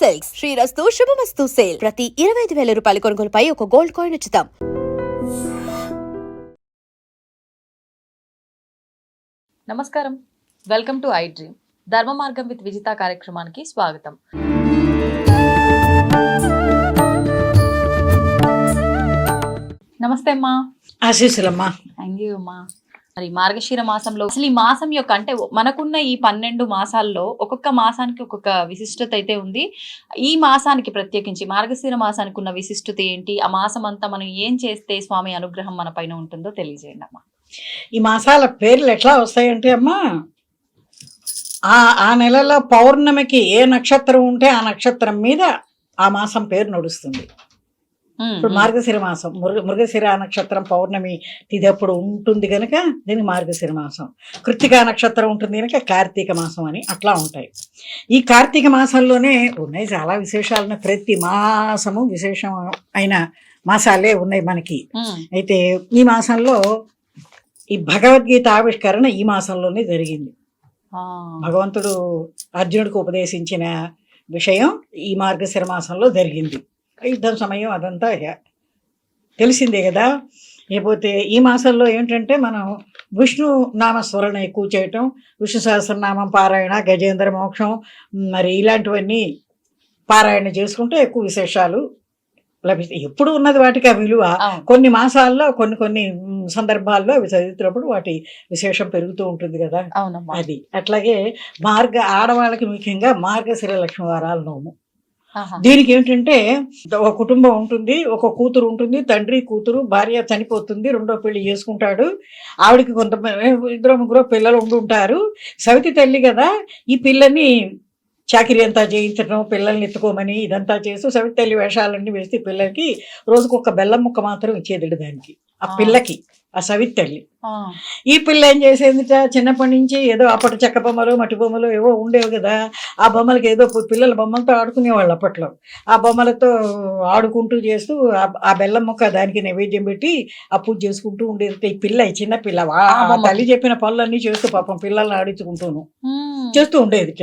Silks. శ్రీరస్తు శుభమస్తు sale. ప్రతి ఇరవై ఐదు వేల రూపాయల కొనుగోలుపై ఒక గోల్డ్ కాయిన్ ఉచితం. నమస్కారం. Welcome to I dream. ధర్మ మార్గం విత్ విజిత కార్యక్రమానికి స్వాగతం. నమస్తే అమ్మా. ఆశీస్సులమ్మా. థ్యాంక్ యూ అమ్మా. మరి మార్గశీర మాసంలో అసలు ఈ మాసం యొక్క అంటే మనకున్న ఈ పన్నెండు మాసాల్లో ఒక్కొక్క మాసానికి ఒక్కొక్క విశిష్టత అయితే ఉంది. ఈ మాసానికి ప్రత్యేకించి మార్గశీర మాసానికి ఉన్న విశిష్టత ఏంటి? ఆ మాసం అంతా మనం ఏం చేస్తే స్వామి అనుగ్రహం మన పైన ఉంటుందో తెలియజేయండి అమ్మా. ఈ మాసాల పేర్లు ఎట్లా వస్తాయంటే అమ్మా ఆ ఆ నెలలో పౌర్ణమికి ఏ నక్షత్రం ఉంటే ఆ నక్షత్రం మీద ఆ మాసం పేరు నడుస్తుంది. ఇప్పుడు. మార్గశిర మాసం మృగ మృగశిర నక్షత్రం పౌర్ణమి తిథి అప్పుడు ఉంటుంది కనుక దీనికి మార్గశిర మాసం. కృత్తికా నక్షత్రం ఉంటుంది కనుక కార్తీక మాసం అని అట్లా ఉంటాయి. ఈ కార్తీక మాసంలోనే ఉన్నాయి చాలా విశేషాలు ఉన్నాయి. ప్రతి మాసము విశేషం అయిన మాసాలే ఉన్నాయి మనకి. అయితే ఈ మాసంలో ఈ భగవద్గీత ఆవిష్కరణ ఈ మాసంలోనే జరిగింది. భగవంతుడు అర్జునుడికి ఉపదేశించిన విషయం ఈ మార్గశిర మాసంలో జరిగింది. యుద్ధం సమయం అదంతా ఇక తెలిసిందే కదా. లేకపోతే ఈ మాసంలో ఏంటంటే మనం విష్ణు నామస్మరణ ఎక్కువ చేయటం విష్ణు సహస్రనామం పారాయణ గజేంద్ర మోక్షం మరి ఇలాంటివన్నీ పారాయణ చేసుకుంటే ఎక్కువ విశేషాలు లభిస్తాయి. ఎప్పుడు ఉన్నది వాటికి ఆ విలువ. కొన్ని మాసాల్లో కొన్ని కొన్ని సందర్భాల్లో అవి చదువుతున్నప్పుడు వాటి విశేషం పెరుగుతూ ఉంటుంది కదా. అవునమ్మా. అది. అట్లాగే మార్గ ఆడవాళ్ళకి ముఖ్యంగా మార్గశిర లక్ష్మి వారాల నోము. దీనికి ఏంటంటే ఒక కుటుంబం ఉంటుంది ఒక కూతురు ఉంటుంది తండ్రి కూతురు భార్య చనిపోతుంది రెండో పెళ్ళి చేసుకుంటాడు. ఆవిడకి కొంత ఇద్దరు ముగ్గురు పిల్లలు ఉండి ఉంటారు. సవితి తల్లి కదా ఈ పిల్లని చాకిరీ అంతా చేయించడం పిల్లల్ని ఎత్తుకోమని ఇదంతా చేస్తూ సవితి తల్లి వేషాలన్నీ వేస్తే పిల్లలకి రోజుకు ఒక బెల్లం ముక్క మాత్రం ఇచ్చేది దానికి. ఆ. పిల్లకి ఆ సవితి తల్లి ఆ, ఈ పిల్ల ఏం చేసేదిట? చిన్నప్పటి నుంచి ఏదో అప్పటి చెక్క బొమ్మలు మట్టి బొమ్మలు ఏవో ఉండేవి కదా. ఆ బొమ్మలకి ఏదో పిల్లల బొమ్మలతో ఆడుకునేవాళ్ళు అప్పట్లో. ఆ బొమ్మలతో ఆడుకుంటూ చేస్తూ ఆ- బెల్లం మొక్క దానికి నైవేద్యం పెట్టి ఆ పూజ చేసుకుంటూ ఉండేది. ఈ పిల్ల ఈ చిన్న పిల్ల. తల్లి చెప్పిన పనులన్నీ చేస్తూ పాపం పిల్లల్ని ఆడించుకుంటూను. చేస్తూ ఉండేది.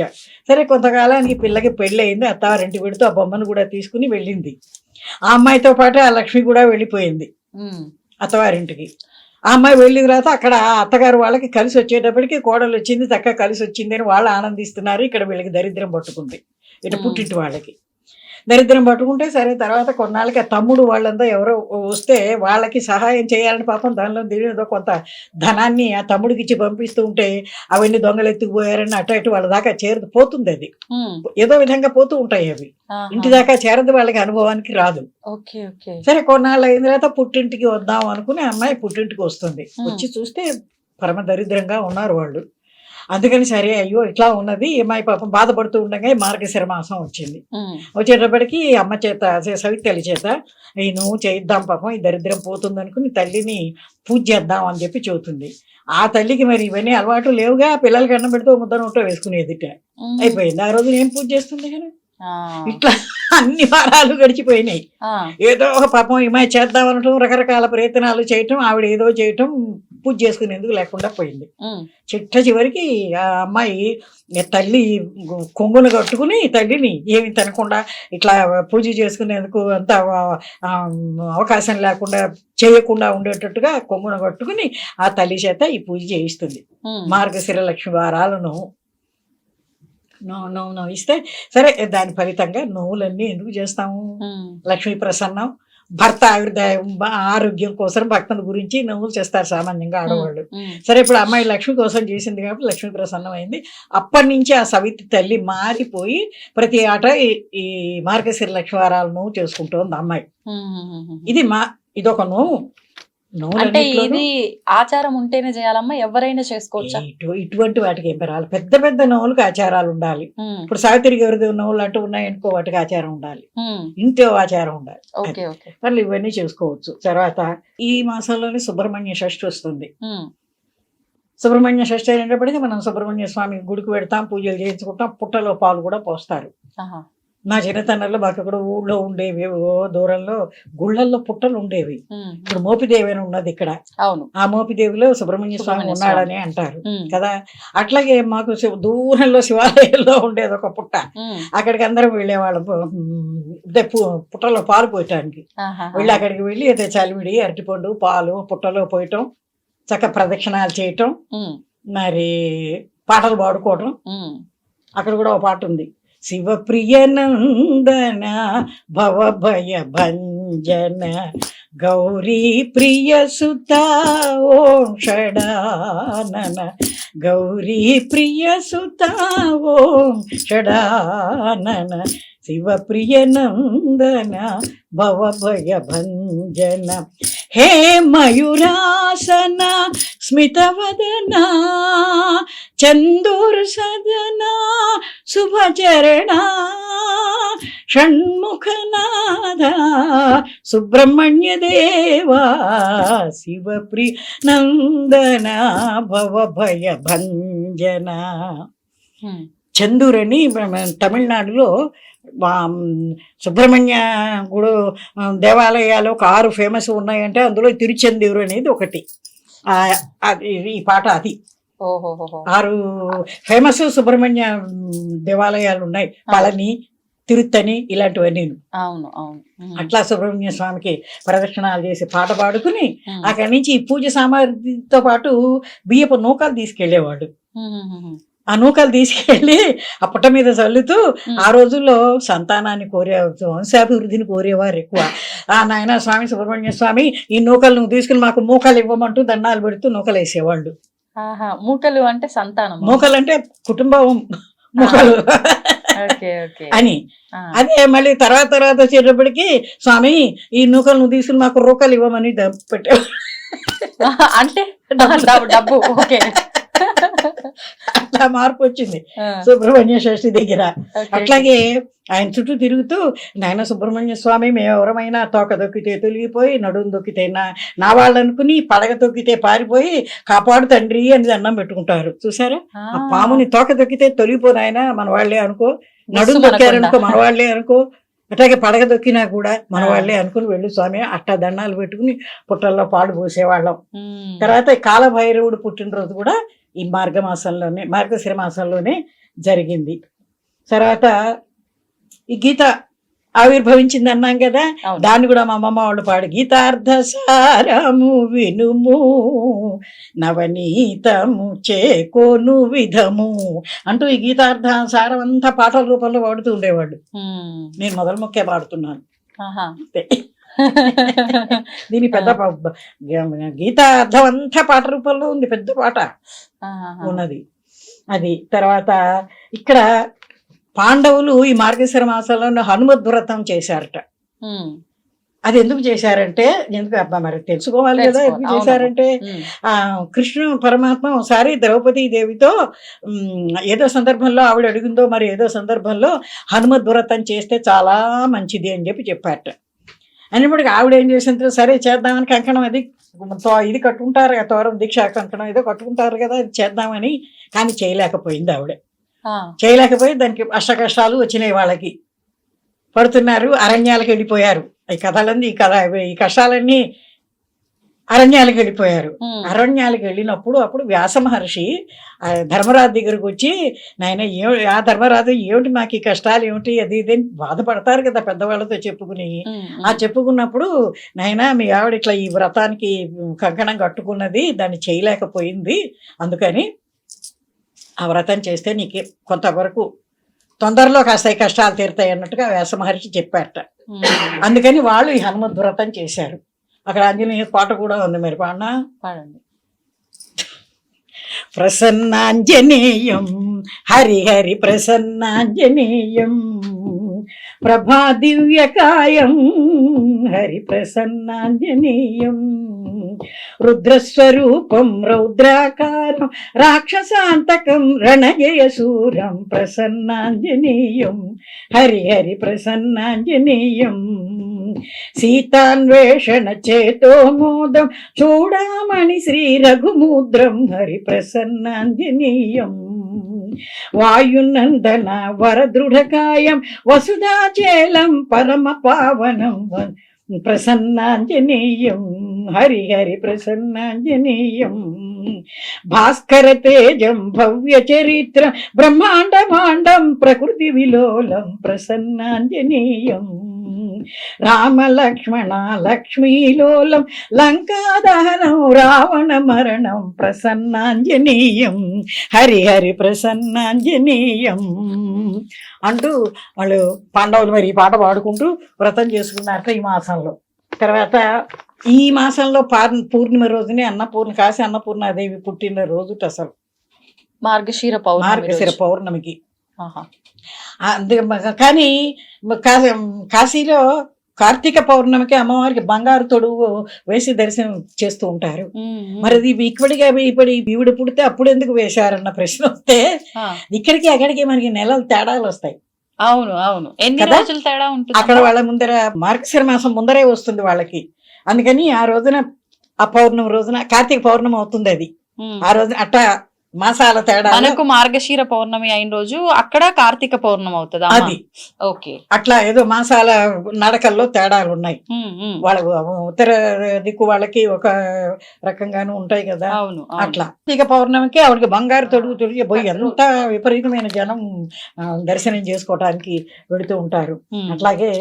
సరే కొంతకాలానికి పిల్లకి పెళ్ళి అయింది అత్తారింటి పెడుతూ ఆ బొమ్మను కూడా తీసుకుని వెళ్ళింది. ఆ అమ్మాయితో పాటు ఆ లక్ష్మి కూడా వెళ్ళిపోయింది. అత్తవారింటికి. ఆ అమ్మాయి వెళ్ళిన తర్వాత అక్కడ అత్తగారు వాళ్ళకి కలిసి వచ్చేటప్పటికి కోడలు వచ్చింది చక్కగా కలిసి వచ్చింది అని వాళ్ళు ఆనందిస్తున్నారు. ఇక్కడ వీళ్ళకి దరిద్రం పట్టుకుంది. ఇటు. పుట్టింటి వాళ్ళకి. దరిద్రం పట్టుకుంటే సరే తర్వాత కొన్నాళ్ళకి ఆ తమ్ముడు వాళ్ళంతా ఎవరో వస్తే వాళ్ళకి సహాయం చేయాలని పాపం దానిలో దీని ఏదో కొంత ధనాన్ని ఆ తమ్ముడికి ఇచ్చి పంపిస్తూ ఉంటే అవన్నీ దొంగలు ఎత్తుకుపోయారని అటు ఇటు వాళ్ళ దాకా చేరు పోతుంది అది. ఏదో విధంగా పోతూ ఉంటాయి అవి. ఇంటి దాకా చేరదు వాళ్ళకి అనుభవానికి రాదు. సరే కొన్నాళ్ళు అయిన తర్వాత పుట్టింటికి వద్దాం అనుకుని అమ్మాయి పుట్టింటికి వస్తుంది. వచ్చి చూస్తే పరమ దరిద్రంగా ఉన్నారు వాళ్ళు. అందుకని సరే అయ్యో ఇట్లా ఉన్నది అమ్మాయి పాపం బాధపడుతూ ఉండగా మార్గశిర మాసం వచ్చింది. వచ్చేటప్పటికి అమ్మ చేత సవితల్లి చేత ఈ నువ్వు చేయిద్దాం పాపం ఈ దరిద్రం పోతుంది అనుకుని తల్లిని పూజ చేద్దాం అని చెప్పి చెబుతుంది. ఆ తల్లికి మరి ఇవన్నీ అలవాటు లేవుగా పిల్లలకి అన్నం పెడితే ముద్ద నోట్లో వేసుకునేదిట అయిపోయింది. ఆ రోజు ఏం పూజ చేస్తుంది ఆ, ఇట్లా అన్ని వారాలు గడిచిపోయినాయి. ఏదో ఒక పాపం ఈమె చేద్దాం అనటం రకరకాల ప్రయత్నాలు చేయటం ఆవిడ ఏదో చేయటం పూజ చేసుకునేందుకు లేకుండా పోయింది. చిట్ట చివరికి ఆ అమ్మాయి తల్లి కొంగును కట్టుకుని తల్లిని ఏమి తినకుండా ఇట్లా పూజ చేసుకునేందుకు అంత అవకాశం లేకుండా చేయకుండా ఉండేటట్టుగా కొంగును కట్టుకుని ఆ తల్లి చేత ఈ పూజ చేయిస్తుంది. మార్గశిర లక్ష్మి వారాలను నో నో నో ఇస్తే సరే దాని ఫలితంగా నువ్వులన్నీ ఎందుకు చేస్తాము? లక్ష్మీ ప్రసన్నం భర్త ఆయుర్దాయం బ- ఆరోగ్యం కోసం భక్తుల గురించి నువ్వులు చేస్తారు సామాన్యంగా ఆడవాళ్ళు. సరే ఇప్పుడు అమ్మాయి లక్ష్మి కోసం చేసింది కాబట్టి లక్ష్మీ ప్రసన్నం అయింది అప్పటి నుంచి ఆ సవితి తల్లి మారిపోయి ప్రతి ఆట ఈ- మార్గశిర లక్ష్మి వారాలు నువ్వు చేసుకుంటోంది అమ్మాయి. ఇది మా ఇదొక నువ్వు అంటే ఇది ఆచారం ఉంటేనే చేయాలమ్మా ఎవరైనా చేసుకోవచ్చా? ఇటు- ఇటువంటి వాటికి ఏం పెరాలి పెద్ద పెద్ద నవ్వులకు ఆచారాలు ఉండాలి. ఇప్పుడు సావిత్రి గారి నవ్వులు అంటూ ఉన్నాయనుకో వాటికి ఆచారం ఉండాలి. ఇంట్లో ఆచారం ఉండాలి. వాళ్ళు ఇవన్నీ చేసుకోవచ్చు. తర్వాత ఈ మాసంలోనే సుబ్రహ్మణ్య షష్ఠి వస్తుంది. సుబ్రహ్మణ్య షష్ఠి అయినప్పటికీ మనం సుబ్రహ్మణ్య స్వామి గుడికి పెడతాం పూజలు చేయించుకుంటాం పుట్టలో పాలు కూడా పోస్తారు. మా చిన్నతనంలో మాకు అక్కడ ఊళ్ళో ఉండేవి ఓ దూరంలో గుళ్ళల్లో పుట్టలు ఉండేవి. ఇప్పుడు మోపిదేవి అని ఉన్నది ఇక్కడ. అవును. ఆ మోపిదేవిలో సుబ్రహ్మణ్య స్వామి ఉన్నాడని అంటారు. కదా? అట్లాగే మాకు దూరంలో శివాలయంలో ఉండేది ఒక పుట్ట. అక్కడికి అందరం వెళ్ళేవాళ్ళం. పుట్టలో పాలు పోయటానికి. వెళ్ళి అక్కడికి వెళ్ళి అదే చలివిడి అరటిపండు పాలు పుట్టలో పోయటం చక్క ప్రదక్షిణాలు చేయటం మరి పాటలు పాడుకోవటం. అక్కడ కూడా ఒక పాట ఉంది. శివప్రియనందన భవభయ భంజన గౌరీ ప్రియ సుత ఓం షడానన గౌరీ ప్రియ సుత ఓం షడానన శివప్రియనందన భవభయ భంజన. హే మయూరాసన స్మితవదన చందూర్ సదన శుభచరణ షణ్ముఖనాథ సుబ్రహ్మణ్య దేవా శివప్రి నందన భవభయ భంజన. చందూరని తమిళనాడులో సుబ్రహ్మణ్య గుడు దేవాలయాలు ఒక ఆరు ఫేమస్ ఉన్నాయంటే అందులో తిరుచెందూరు అనేది ఒకటి. ఈ పాట అది. ఆరు ఫేమస్ సుబ్రహ్మణ్య దేవాలయాలు ఉన్నాయి. పళని తిరుత్తని ఇలాంటివన్నీ. అవును అవును. అట్లా సుబ్రహ్మణ్య స్వామికి ప్రదక్షిణాలు చేసి పాట పాడుకుని అక్కడి నుంచి పూజ సామాగ్రితో పాటు బియ్యపు నూకలు తీసుకెళ్ళేవాడు ఉమ్, ఉమ్, ఉమ్, ఆ నూకలు తీసుకెళ్ళి ఆ పుట్ట మీద చల్లుతూ. ఆ రోజుల్లో సంతానాన్ని కోరే వంశాభివృద్ధిని కోరేవారు ఎక్కువ. ఆ నాయన స్వామి సుబ్రహ్మణ్య స్వామి ఈ నూకలు నువ్వు తీసుకుని మాకు మూకలు ఇవ్వమంటూ దండాలు పెడుతూ నూకలు వేసేవాళ్ళు. మూకలు అంటే సంతానం మూకలు అంటే కుటుంబం మూకలు. అని. అదే మళ్ళీ తర్వాత తర్వాత వచ్చేటప్పటికి స్వామి ఈ నూకలు నువ్వు తీసుకుని మాకు రూకలు ఇవ్వమని పెట్టే అంటే డబ్బు ఓకే. అట్లా మార్పు వచ్చింది. సుబ్రహ్మణ్య షష్ఠి దగ్గర. అట్లాగే ఆయన చుట్టూ తిరుగుతూ నాయన సుబ్రహ్మణ్య స్వామి మేము ఎవరమైనా తోక దొక్కితే తొలిగిపోయి నడుము దొక్కితే నా నా వాళ్ళు అనుకుని పడగ తొక్కితే పారిపోయి కాపాడు తండ్రి అని దండం పెట్టుకుంటారు. చూసారా? ఆ, పాముని తోక దొక్కితే తొలిగిపోనాయన మన వాళ్ళే అనుకో. నడుము దొక్కారనుకో. మన వాళ్ళే అనుకో. అట్లాగే పడగ దొక్కినా కూడా మన. వాళ్ళే అనుకుని వెళ్ళు స్వామి అట్టా దండాలు పెట్టుకుని పుట్టల్లో పాలు పోసేవాళ్ళం. తర్వాత కాలభైరవుడు పుట్టినరోజు కూడా ఈ మార్గమాసంలోనే మార్గశిర మాసంలోనే జరిగింది తర్వాత ఈ గీత ఆవిర్భవించింది అన్నాం కదా. దాన్ని కూడా మా అమ్మమ్మ వాళ్ళు పాడు గీతార్థ సారము వినుము నవనీతము చేకోను విధము అంటూ ఈ గీతార్థ సారం అంతా పాటల రూపంలో పాడుతూ ఉండేవాడు నేను మొదలు మొక్కే పాడుతున్నాను. అంతే. దీని పెద్ద ప- గీత అర్థం అంతా పాట రూపంలో ఉంది పెద్ద పాట. ఉన్నది. అది తర్వాత ఇక్కడ పాండవులు ఈ మార్గశిర మాసంలో హనుమద్ వ్రతం చేశారట. అది ఎందుకు చేశారంటే ఎందుకు అబ్బా మరి తెలుసుకోవాలి కదా. ఎందుకు. చేశారంటే ఆ కృష్ణుడు పరమాత్మ ఒకసారి ద్రౌపది దేవితో ఏదో సందర్భంలో ఆవిడ అడిగిందో మరి ఏదో సందర్భంలో హనుమద్ వ్రతం చేస్తే చాలా మంచిది అని చెప్పి చెప్పారట. అయినప్పటికీ ఆవిడ ఏం చేసిందో సరే చేద్దామని కంకణం అది ఇది కట్టుకుంటారు కదా తోరం దీక్ష కంకణం ఏదో కట్టుకుంటారు కదా అది చేద్దామని కానీ చేయలేకపోయింది ఆవిడ. చేయలేకపోయి దానికి అష్ట కష్టాలు వచ్చినాయి వాళ్ళకి. పడుతున్నారు అరణ్యాలకు వెళ్ళిపోయారు. ఈ కథలన్నీ ఈ కథ ఈ కష్టాలన్నీ అరణ్యాలకు వెళ్ళిపోయారు. అరణ్యాలకు వెళ్ళినప్పుడు అప్పుడు వ్యాస మహర్షి ధర్మరాజు దగ్గరకు వచ్చి నాయన ఏ ఆ ధర్మరాజు ఏమిటి మాకు ఈ కష్టాలు? ఏమిటి? అది ఇది అని బాధపడతారు కదా పెద్దవాళ్ళతో చెప్పుకుని. ఆ చెప్పుకున్నప్పుడు నాయన మీ ఆవిడ ఇట్లా ఈ వ్రతానికి కంకణం కట్టుకున్నది దాన్ని చేయలేకపోయింది. అందుకని ఆ వ్రతం చేస్తే నీకు కొంతవరకు తొందరలో కాస్త కష్టాలు తీరుతాయి అన్నట్టుగా వ్యాస మహర్షి చెప్పారట. అందుకని వాళ్ళు ఈ హనుమద్ వ్రతం చేశారు. అక్కడ ఆంజనేయ పాట కూడా ఉంది మరి పాడినా? పాడండి. ప్రసన్నాంజనేయం హరి హరి ప్రసన్నాంజనేయం ప్రభా దివ్యకాయం హరి ప్రసన్నాంజనేయం రుద్రస్వరూపం రౌద్రాకారం రాక్షసాంతకం రణజయసూరం ప్రసన్నాంజనేయం హరి హరి ప్రసన్నాంజనేయం సీతాన్వేషణ చేతో మోదం. చూడమణి శ్రీ రఘుముద్రం హరి ప్రసన్నాంజనీయం. వాయునందన వరదృఢకాయం వసుధాచేలం పరమ పావనం వ- ప్రసన్నాంజనేయం. హరి హరి ప్రసన్నాంజనేయం. భాస్కర తేజం భవ్య చరిత్ర. బ్రహ్మాండ భాండం ప్రకృతి విలోలం ప్రసన్నాంజనేయం. రామ లక్ష్మణ లక్ష్మీలోలం లంకాదహనం రావణ మరణం ప్రసన్నాంజనేయం హరి హరి ప్రసన్నాంజనేయం అంటూ వాళ్ళు పాండవులు మరి ఈ పాట పాడుకుంటూ వ్రతం చేసుకున్నారట ఈ మాసంలో. తర్వాత ఈ మాసంలో పార్- పూర్ణిమ రోజునే అన్నపూర్ణ కాశీ అన్నపూర్ణాదేవి పుట్టిన రోజు అసలు. మార్గశీర పౌర్ణమి మార్గశిర. పౌర్ణమికి. కానీ కాశీలో కార్తీక పౌర్ణమికి అమ్మవారికి బంగారు తొడుగు వేసి దర్శనం చేస్తూ ఉంటారు. మరి ఇది ఇక్కడిగా ఇప్పుడు ఈవిడ పుడితే అప్పుడు ఎందుకు వేశారన్న ప్రశ్న వస్తే ఇక్కడికి అక్కడికి మనకి నెలలు తేడాలు వస్తాయి. అవును అవును. ఎన్ని? రోజులు తేడా ఉంటుంది అక్కడ వాళ్ళ ముందర మార్గశిర మాసం ముందరే వస్తుంది వాళ్ళకి. అందుకని ఆ రోజున ఆ పౌర్ణమి రోజున కార్తీక పౌర్ణమి అవుతుంది అది. ఆ రోజున అట్ట మాసాల తేడా మనకు మార్గశీర పౌర్ణమి అయిన రోజు అక్కడ కార్తీక పౌర్ణమి అవుతుంది అది ఓకే అట్లా ఏదో మాసాల నడకల్లో తేడాలు ఉన్నాయి. వాళ్ళ ఉత్తర దిక్కు వాళ్ళకి ఒక రకంగాను ఉంటాయి కదా అవును. అట్లా ఇక పౌర్ణమికి ఆవిడకి బంగారు తొడుగు తొడిగి పోయి ఎంత విపరీతమైన జనం దర్శనం చేసుకోవటానికి వెళుతూ ఉంటారు. అట్లాగే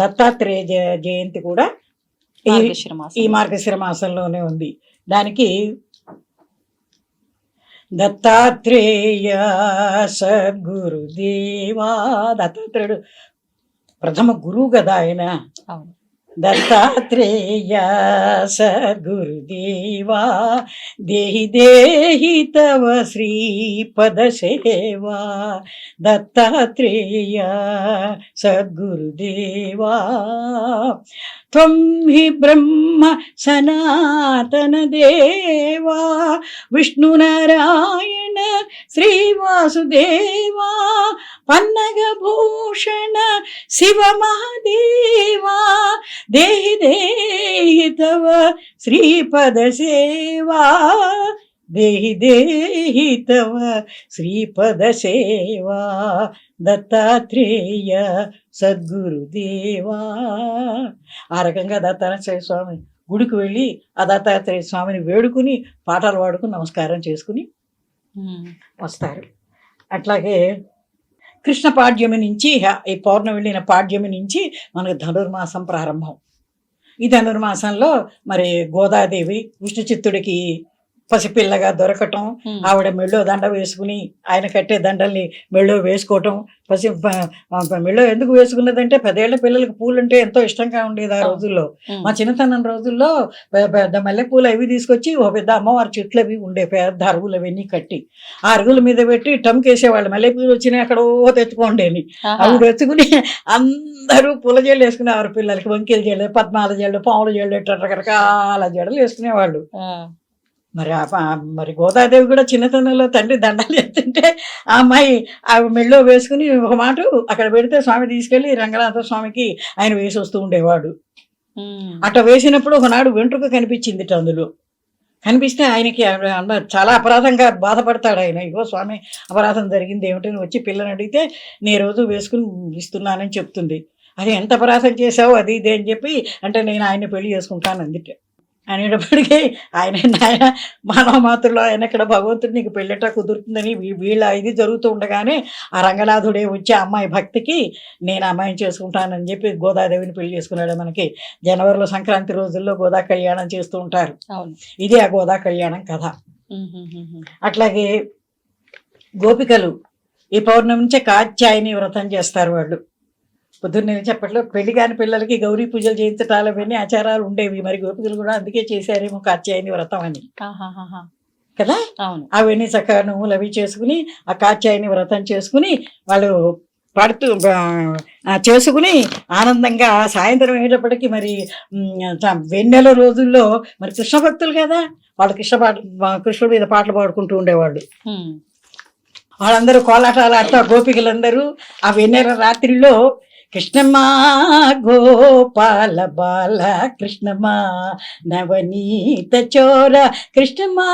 దత్తాత్రేయ జయంతి కూడా. ఈ మార్గశిర మాసంలోనే ఉంది దానికి దత్తాత్రేయ సద్గురుదేవా దత్తాత్రేయుడు. ప్రథమ గురువు కదా ఆయన. దత్తాత్రేయ సద్గురుదేవా దేహి దేహి తవ శ్రీపద సేవా. దత్తాత్రేయ సద్గురుదేవా త్వం హి బ్రహ్మ సనాతన దేవా. విష్ణునారాయణ శ్రీవాసుదేవా పన్నగభూషణ శివ మహాదేవా దేహి దేహి తవ శ్రీపద సేవా దేహి దేహి తవ శ్రీపద సేవా దత్తాత్రేయ సద్గురుదేవా. ఆ రకంగా దత్తాత్రేయ స్వామి గుడికి వెళ్ళి ఆ దత్తాత్రేయ స్వామిని వేడుకుని పాటలు పాడుకుని నమస్కారం చేసుకుని. వస్తారు అట్లాగే కృష్ణ పాడ్యమి నుంచి ఈ పౌర్ణమి వెళ్ళిన పాడ్యమి నుంచి మనకు ధనుర్మాసం ప్రారంభం ఈ ధనుర్మాసంలో మరి గోదాదేవి విష్ణు చిత్తుడికి పసిపిల్లగా దొరకటం. ఆవిడ మెళ్ళో దండ వేసుకుని ఆయన కట్టే దండల్ని మెళ్ళో వేసుకోవటం పసి మెళ్ళో ఎందుకు వేసుకున్నదంటే పదేళ్ళ పిల్లలకి పూలు అంటే ఎంతో ఇష్టంగా ఉండేది ఆ. రోజుల్లో. మా చిన్నతనం రోజుల్లో పెద్ద మల్లెపూలు అవి తీసుకొచ్చి ఓ పెద్ద అమ్మవారి చెట్లు అవి ఉండే పెద్ద అరుగులు అవన్నీ కట్టి ఆ అరుగుల మీద పెట్టి టమ్కేసేవాళ్ళు మల్లెపూలు వచ్చినాయి అక్కడ తెచ్చుకోండి. అవి తెచ్చుకుని అందరూ పూల జల్లు వేసుకునేవారు పిల్లలకి వంకీల జల్లు పద్మాల జల్లు పాముల ఇట్లా రకరకాల జడలు వేసుకునేవాళ్ళు. మరి మరి గోదాదేవి కూడా చిన్నతనంలో తండ్రి దండాలు ఎత్తుంటే ఆ అమ్మాయి ఆ మెళ్ళో వేసుకుని ఒక మాట అక్కడ పెడితే స్వామి తీసుకెళ్ళి రంగనాథ స్వామికి ఆయన వేసి వస్తూ ఉండేవాడు. అట్లా వేసినప్పుడు ఒకనాడు వెంట్రుక కనిపించింది అందులో. కనిపిస్తే ఆయనకి చాలా అపరాధంగా బాధపడతాడు ఆయన. ఇగో స్వామి అపరాధం జరిగింది ఏమిటని వచ్చి పిల్లని అడిగితే నీ రోజు వేసుకుని ఇస్తున్నానని చెప్తుంది. అది ఎంత అపరాధం చేసావు అది ఇది అని చెప్పి అంటే నేను ఆయన్ని పెళ్ళి చేసుకుంటాను అందుకే అనేటప్పటికీ ఆయన నాయన మానవ మాతృలో ఆయన ఇక్కడ భగవంతుడు నీకు పెళ్ళట కుదురుతుందని వీళ్ళ ఇది జరుగుతూ ఉండగానే ఆ రంగనాథుడే వచ్చి అమ్మాయి భక్తికి నేను అమ్మాయిని చేసుకుంటానని చెప్పి గోదాదేవిని పెళ్ళి చేసుకున్నాడు మనకి. జనవరిలో సంక్రాంతి రోజుల్లో గోదా కళ్యాణం చేస్తూ ఉంటారు. ఇది ఆ గోదా కళ్యాణం కథ. అట్లాగే గోపికలు ఈ పౌర్ణమి నుంచే కాత్యాయని వ్రతం చేస్తారు వాళ్ళు. పొద్దున్నే చెప్పట్లో పెళ్ళి కాని పిల్లలకి గౌరీ పూజలు చేయించటాలు అవన్నీ ఆచారాలు ఉండేవి. మరి గోపికలు కూడా అందుకే చేశారేమో కాత్యాయని వ్రతం అని. కదా? అవును. అవన్నీ చక్కగా నువ్వులు అవి చేసుకుని ఆ కాత్యాయని వ్రతం చేసుకుని వాళ్ళు పడుతూ చేసుకుని ఆనందంగా సాయంత్రం అయ్యేటప్పటికి మరి వెన్నెల రోజుల్లో మరి కృష్ణ భక్తులు కదా? వాళ్ళు కృష్ణ పాట కృష్ణుడి మీద పాటలు పాడుకుంటూ ఉండేవాళ్ళు. వాళ్ళందరూ కోలాటాలు ఆడతా గోపికలందరూ ఆ వెన్నెల రాత్రిలో కృష్ణమా గోపాల బాల కృష్ణమా నవనీత చోర కృష్ణమా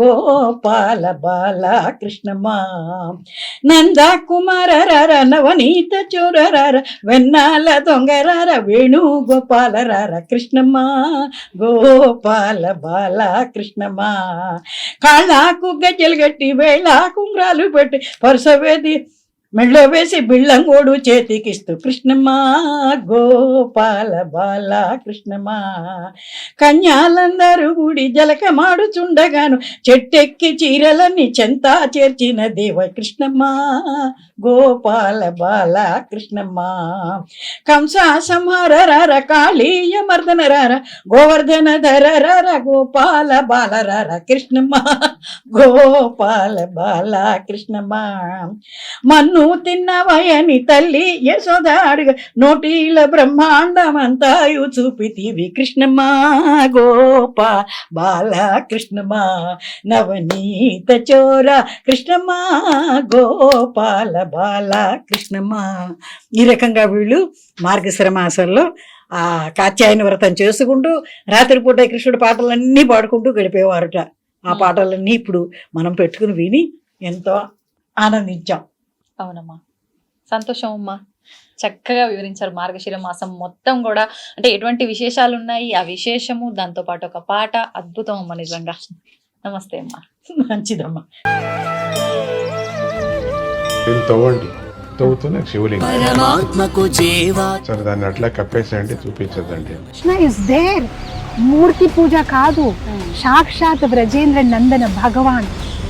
గోపాల బాల కృష్ణమా. నంద కుమార రార నవనీత చోర రార వెన్నాల దొంగ రార వేణు గోపాల రార కృష్ణమా గోపాల బాల కృష్ణమా. కాళ్ళకు గజ్జలు గట్టి వేళ కుంగ్రాలు పెట్టి పరుసవేది మెళ్ళ వేసి బిళ్ళంగోడు చేతికిస్తూ కృష్ణమ్మ గోపాల బాల కృష్ణమ్మ కన్యాలందరూ గుడి జలకమాడుచుండగాను చెట్టెక్కి చీరలన్నీ చెంతా చేర్చిన దేవ కృష్ణమ్మ గోపాల బాల కృష్ణమ్మ. కంస సంహార కాళీయ మర్దన రార గోవర్ధన ధర రార గోపాల బాల రార కృష్ణమ్మ గోపాల బాల కృష్ణమ్మ. మన్ను తిన్నవయని తల్లి యశోద అడుగ నోటీల బ్రహ్మాండమంతాయు చూపితివి. కృష్ణమ్మ గోపా బాల కృష్ణమ్మ నవనీత చోర కృష్ణమ్మ గోపాల బాల కృష్ణమ్మ ఈ రకంగా వీళ్ళు మార్గశిర మాసంలో ఆ కాత్యాయన వ్రతం చేసుకుంటూ రాత్రిపూట కృష్ణుడి పాటలన్నీ పాడుకుంటూ గడిపేవారుట. ఆ పాటలన్నీ ఇప్పుడు మనం పెట్టుకుని విని ఎంతో ఆనందించాం. అవునమ్మా. సంతోషం అమ్మా. చక్కగా వివరించారు మార్గశిర మాసం మొత్తం కూడా. అంటే ఎటువంటి విశేషాలు ఉన్నాయి? ఆ విశేషము దాంతో పాటు ఒక పాట. అద్భుతం అమ్మ నిజంగా. నమస్తే అమ్మా. మంచిదమ్మా. దీన్ని తవ్వండి. తవ్వుతూనే శివలింగం. పరమాత్మకు జీవా సరే దాన్ని అట్లా కప్పేసేయండి చూపించదండి కృష్ణ ఇస్ దేర్ మూర్తి పూజ కాదు. సాక్షాత్ బ్రజేంద్ర నందన భగవాన్.